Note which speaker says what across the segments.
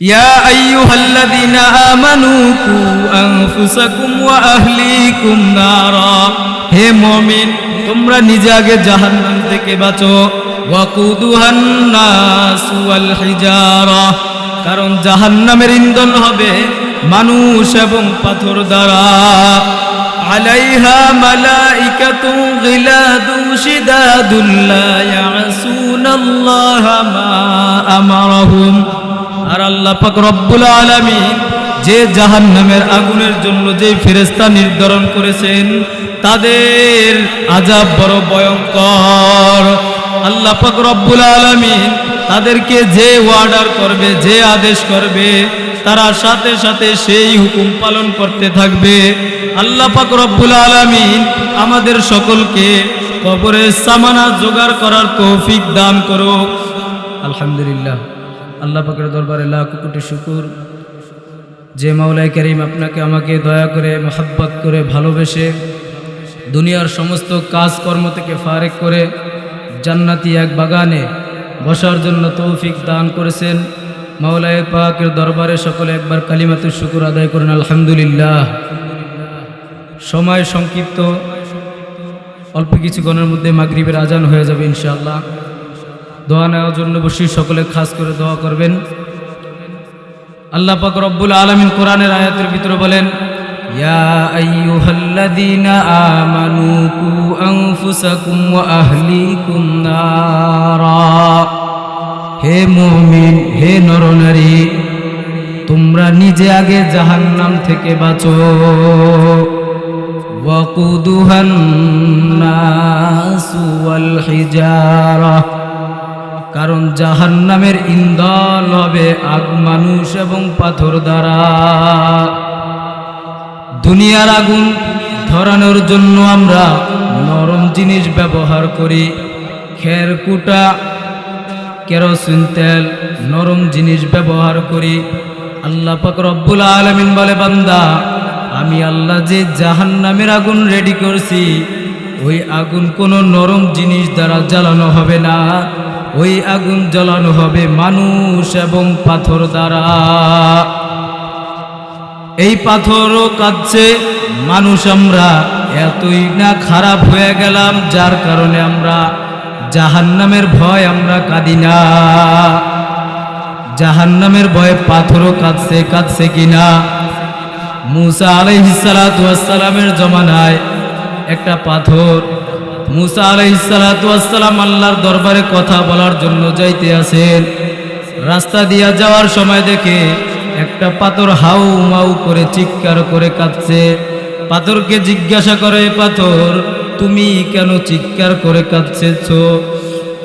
Speaker 1: يا أيها الذين آمنوا قوا أنفسكم وأهليكم نارا হে মমিন তোমরা নিজে আগে জাহান্নাম থেকে বাঁচো ওয়াকুদুহান নাস ওয়াল হিজারা কারণ জাহান্নামের ইন্ধন হবে মানুষ এবং পাথর দ্বারা عليها ملائكة غلاد شداد لا يعصون الله ما أمرهم আর আল্লাহ পাক রব্বুল আলামিন যে জাহান্নামের আগুনের জন্য যে ফেরেস্তা নির্ধারণ করেছেন, তাদের আজাব বড় ভয়ঙ্কর। আল্লাহ পাক রব্বুল আলামিন তাদেরকে যে অর্ডার করবে, যে আদেশ করবে, তারা সাথে সাথে সেই হুকুম পালন করতে থাকবে। আল্লাহ পাক রব্বুল আলামিন আমাদের সকলকে কবরে সামানা জোগাড় করার তৌফিক দান করো আলহামদুলিল্লাহ। আল্লাহ পাকের দরবারে লাখ কোটি শুকুর। যে মাওলাই করিম আপনাকে আমাকে দয়া করে, মহাব্বত করে, ভালোবেসে দুনিয়ার সমস্ত কাজকর্ম থেকে ফারেক করে জান্নাতি এক বাগানে বসার জন্য তৌফিক দান করেছেন। মাওলায় পাকের দরবারে সকলে একবার কালিমাতুর শুকুর আদায় করেন, আলহামদুলিল্লাহ। সময় সংক্ষিপ্ত, অল্প কিছুক্ষণের মধ্যে মাগরিবের আজান হয়ে যাবে ইনশাআল্লাহ। দোয়া নেওয়ার জন্য বসি সকলে খাস করে দোয়া করবেন। আল্লাহ পাক রব্বুল আলামিন কোরআনের আয়াতের ভিতরে বলেন কু আনফুসাকুম ওয়া আহলিকুম নারা। হে মুমিন, হে নরনারী, তোমরা নিজে আগে জাহান্নাম থেকে বাঁচো। ওয়াকুদুহান নাসু ওয়াল হিজারা কারণ জাহান্নামের ইন্ধন হবে আগ মানুষ এবং পাথর দ্বারা। দুনিয়ার আগুন ধরানোর জন্য আমরা নরম জিনিস ব্যবহার করি। খের কুটা, কেরোসিন তেল, নরম জিনিস ব্যবহার করি। আল্লাহ পাক রব্বুল আলমিন বলে, বান্দা, আমি আল্লাহ যে জাহান্নামের আগুন রেডি করছি, ওই আগুন কোনো নরম জিনিস দ্বারা জ্বালানো হবে না। ওই আগুন জ্বালানো হবে মানুষ এবং পাথর দ্বারা। এই পাথরও কাঁদছে, মানুষ আমরা এতই না খারাপ হয়ে গেলাম, যার কারণে আমরা জাহান্নামের ভয় আমরা কাঁদি না। জাহান্নামের ভয়ে পাথরও কাঁদছে কাঁদছে কিনা মুসা আলাইহিসালামের জমানায় একটা পাথর মুসা আলাইহিসালাম আল্লাহর দরবারে কথা বলার জন্য যাইতে আছেন রাস্তা দিয়া যাওয়ার সময় দেখে একটা পাথর হাউ মাউ করে চিৎকার করে কাঁদছে। পাথরকে জিজ্ঞাসা করে, পাথর, তুমি কেন চিৎকার করে কাঁদছেছ?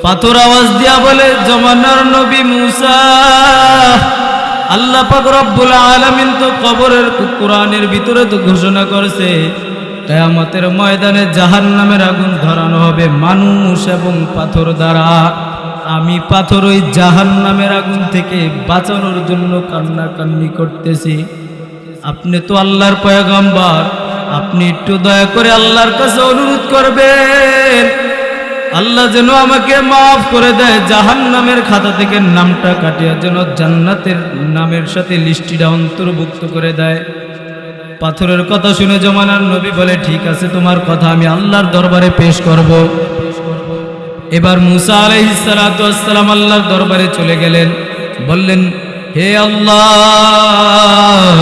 Speaker 1: পাথর আওয়াজ দিয়া বলে, জমানার নবী মুসা, আল্লাহ পাক রব্বুল আলামিন তো কবরের কোরআনের ভিতরে তো ঘোষণা করেছে কেয়ামতের ময়দানে জাহান্নামের আগুন ধরানো হবে মানুষ এবং পাথর দ্বারা। আমি পাথর ওই জাহান্নামের আগুন থেকে বাঁচানোর জন্য কান্নাকান্নি করতেছি। আপনি তো আল্লাহর পয়গম্বর, আপনি একটু দয়া করে আল্লাহর কাছে অনুরোধ করবেন। আল্লাহ যেন আমাকে মাফ করে দেয় জাহান নামের খাতা থেকে নামটা কাটিয়ে যেন জান্নাতের নামের সাথে লিস্টিটা অন্তর্ভুক্ত করে দেয়। পাথরের কথা শুনে জমানার নবী বলে, ঠিক আছে, তোমার কথা আমি আল্লাহর দরবারে পেশ করব। এবার মুসা আলাইসালাম আল্লাহর দরবারে চলে গেলেন। বললেন, হে আল্লাহ,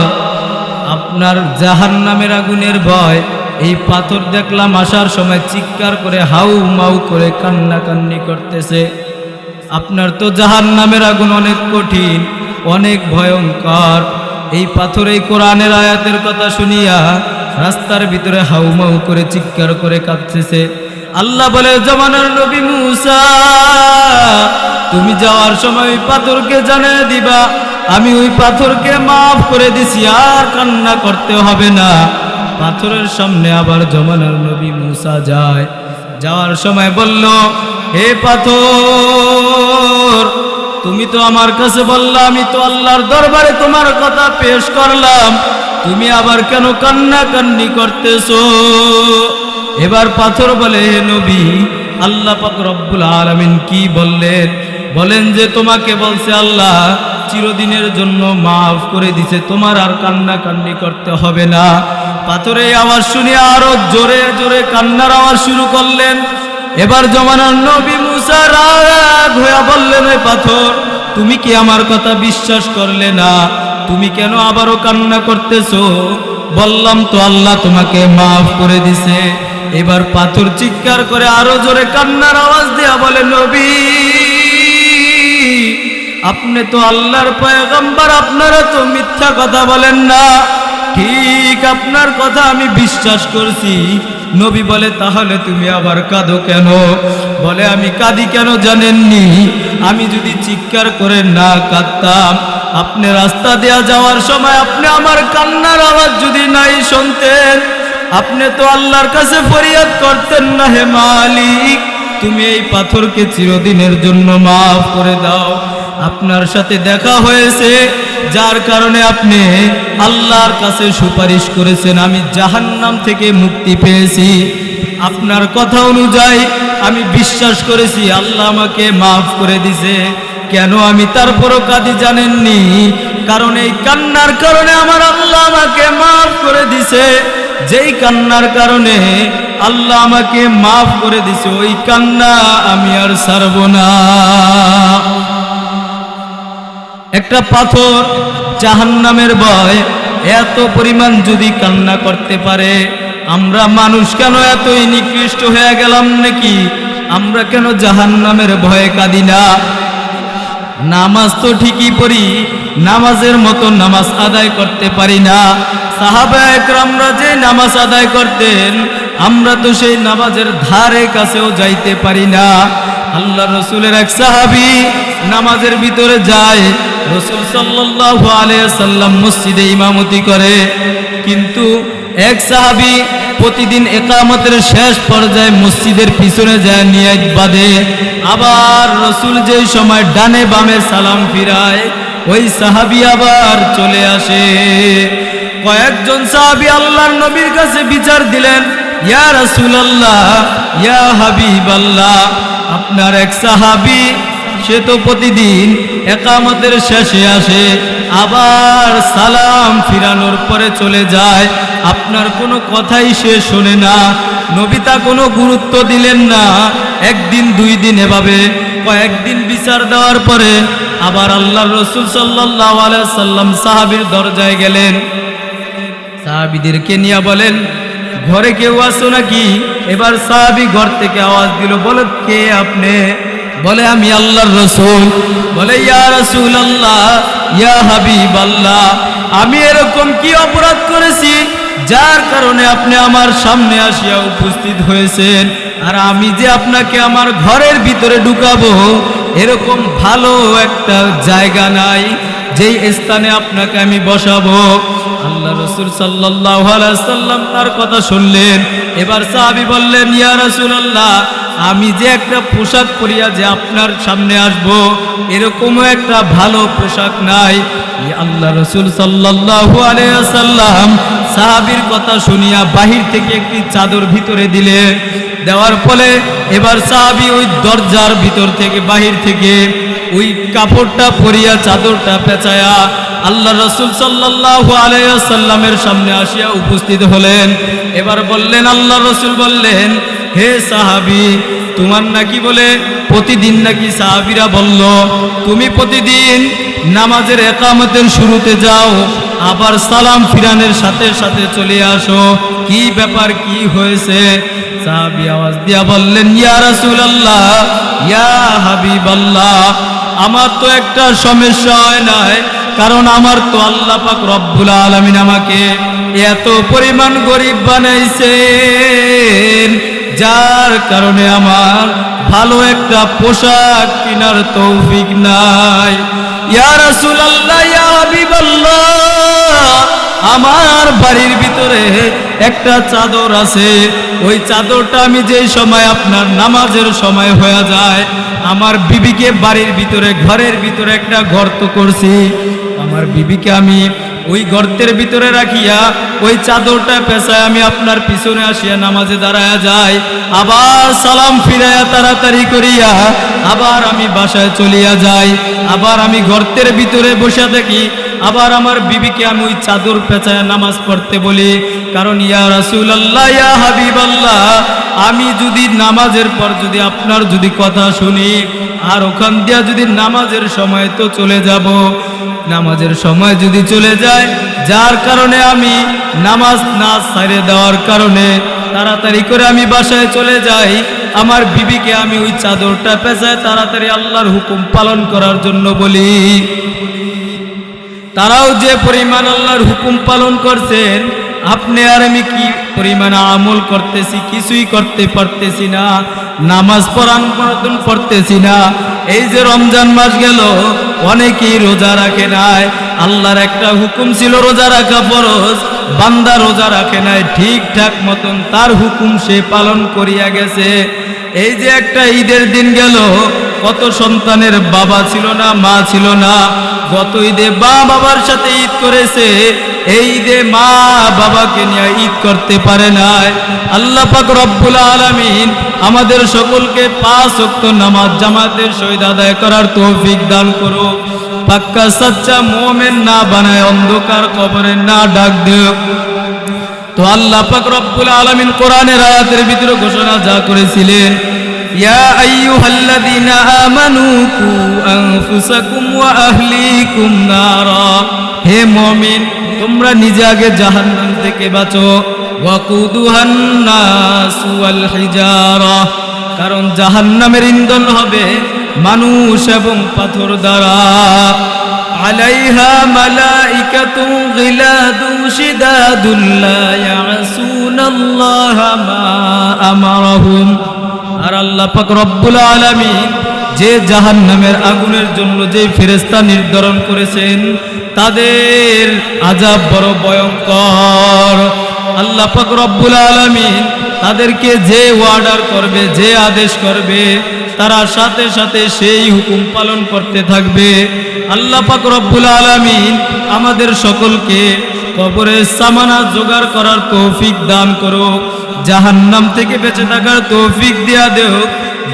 Speaker 1: আপনার জাহান নামের আগুনের ভয়, এই পাথর দেখলাম আসার সময় চিৎকার করে, হাউ মাউ করে কান্না কান্নি করতেছে। আপনার তো জাহান নামের আগুন অনেক কঠিন, অনেক ভয়ঙ্কর। এই পাথরে কোরআনের আয়াতের কথা শুনিয়া রাস্তার ভিতরে হাউ মাউ করে চিৎকার করে কাঁদতেছে। আল্লাহ বলে, জমানার নবী মুসা, তুমি যাওয়ার সময় পাথরকে জানিয়ে দিবা। আমি ওই পাথরকে মাফ করে দিছি, আর কান্না করতে হবে না। পাথরের সামনে আবার জমানার নবী মুসা যায়। যাওয়ার সময় বলল, হে পাথর তুমি তো আমার কাছে বললাম আমি তো আল্লাহর দরবারে তোমার কথা পেশ করলাম। তুমি আবার কেন কান্না কান্নি করতেছো? এবার পাথর বলে নবী, আল্লাহ পাক রব্বুল আলামিন কি বললেন? বলেন যে, তোমাকে বলছে আল্লাহ, চিরদিনের জন্য মাফ করে দিছে, তোমার আর কান্না কান্নি করতে হবে না। পাথরে আওয়াজ শুনে আরও জোরে জোরে কান্নার আওয়াজ শুরু করলেন। এবার জমানার নবী মুসা রাগ হইয়া বললেন পাথর, তুমি কি আমার কথা বিশ্বাস করলে না? তুমি কেন আবারও কান্না বললাম, তো আল্লাহ তোমাকে মাফ করে দিছে। এবার পাথর চিৎকার করে আরও জোরে কান্নার আওয়াজ দেয়া বলে, নবী, আপনি তো আল্লাহর পয়গম্বর, আপনারা তো মিথ্যা কথা বলেন না। ঠিক আপনার কথা আমি বিশ্বাস করছি। নবী বলে, তাহলে তুমি আবার কাঁদো কেন? বলে, আমি কাঁদি কেন জানেননি? আমি যদি চিৎকার করে না কাঁদতাম, আপনি রাস্তা দেয়া যাওয়ার সময় আপনি আমার কান্নার আওয়াজ যদি নাই শুনতেন, আপনি তো আল্লাহর কাছে ফরিয়াদ করতেন না হে মালিক। তুমি এই পাথরকে চিরদিনের জন্য মাফ করে দাও। আপনার সাথে দেখা হয়েছে যার কারণে আপনি আল্লাহর কাছে সুপারিশ করেছেন, আমি জাহান্নাম থেকে মুক্তি পেয়েছি। আপনার কথা অনুযায়ী আমি বিশ্বাস করেছি, আল্লাহ আমাকে মাফ করে দিছে কেন আমি তারপরও কাঁদি জানেননি? কারণ এই কান্নার কারণে আমার আল্লাহ আমাকে মাফ করে দিছে যেই কান্নার কারণে আল্লাহ আমাকে মাফ করে দিছে ওই কান্না আমি আর সারব না। একটা পাথর জাহান্নামের ভয় এত পরিমাণ যদি কান্না করতে পারে, আমরা মানুষ কেন এতই নিকৃষ্ট হয়ে গেলাম নাকি? আমরা কেন জাহান্নামের ভয়ে কাঁদি না? নামাজ তো ঠিকই পড়ি, নামাজের মতো নামাজ আদায় করতে পারি না। সাহাবা একরামরা যে নামাজ আদায় করতেন, আমরা তো সেই নামাজের ধারে কাছেও যাইতে পারি না। আল্লাহ রসুলের এক সাহাবি নামাজের ভিতরে যায় রসুল সাল্লাল্লাহু আলাইহি সাল্লাম মসজিদে ইমামতি করে, কিন্তু এক সাহাবি প্রতিদিন একামতের শেষ পর্যায়ে মসজিদের পিছনে যায়, নিয়াত বাঁধে। আবার রসুল যেই সময় ডানে বামে সালাম ফিরায়, ওই সাহাবি আবার চলে আসে। কয়েকজন সাহাবি আল্লাহর নবীর কাছে বিচার দিলেন, ইয়া রসুল আল্লাহ ইয়া হাবিবাল্লাহ, আপনার এক সাহাবি সে তো প্রতিদিন একামতের শেষে আসে, আবার সালাম ফিরানোর পরে চলে যায়। আপনার কোনো কথাই সে শোনে না নবিতা কোনো গুরুত্ব দিলেন না। একদিন, দুই দিন এভাবে, কয়েকদিন বিচার দেওয়ার পরে আবার আল্লাহ রসুল সাল্লাহ সাল্লাম সাহাবির দরজায় গেলেন। সাহাবিদেরকে নিয়ে বলেন, ঘরে কেউ আসো নাকি? এবার সাহাবি ঘর থেকে আওয়াজ দিল, বলো কে আপনি? বলে আমি আল্লাহর রসুল। বলে, ইয়া রসুল আল্লাহ ইয়া হাবিব আল্লাহ আমি এরকম কি অপরাধ করেছি যার কারণে আপনি আমার সামনে আসিয়া উপস্থিত হয়েছেন? আর আমি যে আপনাকে আমার ঘরের ভিতরে ঢুকাবো, এরকম ভালো একটা জায়গা নাই যেই স্থানে আপনাকে আমি বসাবো। আল্লাহ রসুল সাল্লাহ সাল্লাম তার কথা শুনলেন। এবার সাহাবি বললেন, ইয়া রসুল্লাহ আমি যে একটা পোশাক পরিয়া যে আপনার সামনে আসব, এরকমও একটা ভালো পোশাক নাই। আল্লাহ রসুল সাল্লাহ সাল্লাম সাহাবির কথা শুনিয়া বাহির থেকে একটি চাদর ভিতরে দিলে। দেওয়ার ফলে এবার সাহাবি ওই দরজার ভিতর থেকে বাহির থেকে ওই কাপড়টা পরিয়া চাদরটা পেঁচায়া আল্লাহ রসুল সাল্লাহ আলাইসাল্লামের সামনে আসিয়া উপস্থিত হলেন। এবার বললেন, আল্লাহ রসুল বললেন হে সাহাবি, তোমার নাকি বলে প্রতিদিন নাকি সাহাবিরা বলল, তুমি প্রতিদিন নামাজের একামতের শুরুতে যাও, আবার সালাম ফিরানের সাথে সাথে চলে আসো। কি ব্যাপার, কি হয়েছে? সাহাবি আওয়াজ দিয়া বললেন, ইয়া রাসূলুল্লাহ, ইয়া হাবিবাল্লাহ, আমার তো একটা সমস্যা হয় নাই, কারণ আমার তো আল্লাহ পাক রব্বুল আলামিন আমাকে এত পরিমাণ গরিব বানাইছেন। যার কারণে আমার ভালো একটা পোশাক কেনার তৌফিক নাই। আমার বাড়ির ভিতরে একটা চাদর আছে। ওই চাদরটা আমি যেই সময় আপনার নামাজের সময় হয়ে যায়, আমার বিবিকে বাড়ির ভিতরে, ঘরের ভিতরে একটা গর্ত করছি। আমার বিবিকে আমি ওই গর্তের ভিতরে রাখিয়া ওই চাদরটা পেঁচায় আমি আপনার পিছনে আসিয়া নামাজে দাঁড়ায়া যাই। আবার সালাম ফিরাইয়া তাড়াতাড়ি করিয়া আবার আমি বাসায় চলিয়া যাই। আবার আমি গর্তের ভিতরে বসে থাকি। আবার আমার বিবিকে আমি ওই চাদর পেঁচায় নামাজ পড়তে বলি। কারণ, ইয়া রাসুল আল্লাহ ইয়া হাবিব আল্লাহ আমি যদি নামাজের পর যদি আপনার যদি কথা শুনি, আর ওখান দিয়া যদি নামাজের সময় তো চলে যাব। নামাজের সময় যদি চলে যায়, যার কারণে আমি নামাজ না সারে দেওয়ার কারণে তাড়াতাড়ি করে আমি বাসায় চলে যাই। আমার বিবিকে আমি ওই চাদরটা পেঁচায় তাড়াতাড়ি আল্লাহর হুকুম পালন করার জন্য বলি। তারাও যে পরিমাণ আল্লাহর হুকুম পালন করছেন, আপনি আর আমি কি পরিমাণ আমল করতেছি, কিছুই করতে পারতেছি না, নামাজ পড়ান পড়তেছি না। এই যে রমজান মাস গেল অনেকেই রোজা রাখে নাই। আল্লাহর একটা হুকুম ছিল, রোজা রাখা ফরজ। বান্দা রোজা রাখে নাই, ঠিকঠাক মতন তার হুকুম সে পালন করিয়া গেছে। এই যে একটা ঈদের দিন গেল কত সন্তানের বাবা ছিল না, মা ছিল না গত ঈদে মা বাবার সাথে ঈদ করেছে, এই ঈদে মা বাবাকে নিয়ে ঈদ করতে পারে নাই। আল্লাহ পাক রব্বুল আলামিন আমাদের সকলকে পাঁচ ওয়াক্ত নামাজ জামাতের সহিত আদায় করার তৌফিক দান করো পাক্কা সাচ্চা মোমেন না বানায় অন্ধকার কবরে না ডাক দেও তো আল্লাহ পাক রব্বুল আলামিন কোরআনের আয়াতের ভিতরে ঘোষণা যা করেছিলেন ইয়া আইয়ুহাল্লাযীনা আমানু কু আনফুসাকুম ওয়া আহলিকুম নারা হে মুমিন তোমরা নিজে আগে জাহান্নাম থেকে বাঁচো ওয়াকুদুহান নাস ওয়াল হিজারা কারণ জাহান্নামের ইন্ধন হবে মানুষ এবং পাথর দ্বারা عليها ملائكة غلاد شداد لا يعصون الله ما أمرهم আর আল্লাহ পাক রব্বুল আলামিন যে জাহান্নামের আগুনের জন্য যে ফেরেস্তা নির্ধারণ করেছেন, তাদের আজাব বড় ভয়ঙ্কর। আল্লাহ পাক রব্বুল আলামিন তাদেরকে যে অর্ডার করবে, যে আদেশ করবে, তারা সাথে সাথে সেই হুকুম পালন করতে থাকবে। আল্লাহ পাক রব্বুল আলামিন আমাদের সকলকে কবরে সামানা জোগাড় করার তৌফিক দান করো জাহান্নাম থেকে বেঁচে থাকার তৌফিক দিয়া দেও।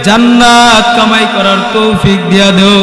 Speaker 1: জান্নাত কামাই করার তৌফিক দিয়া দেও।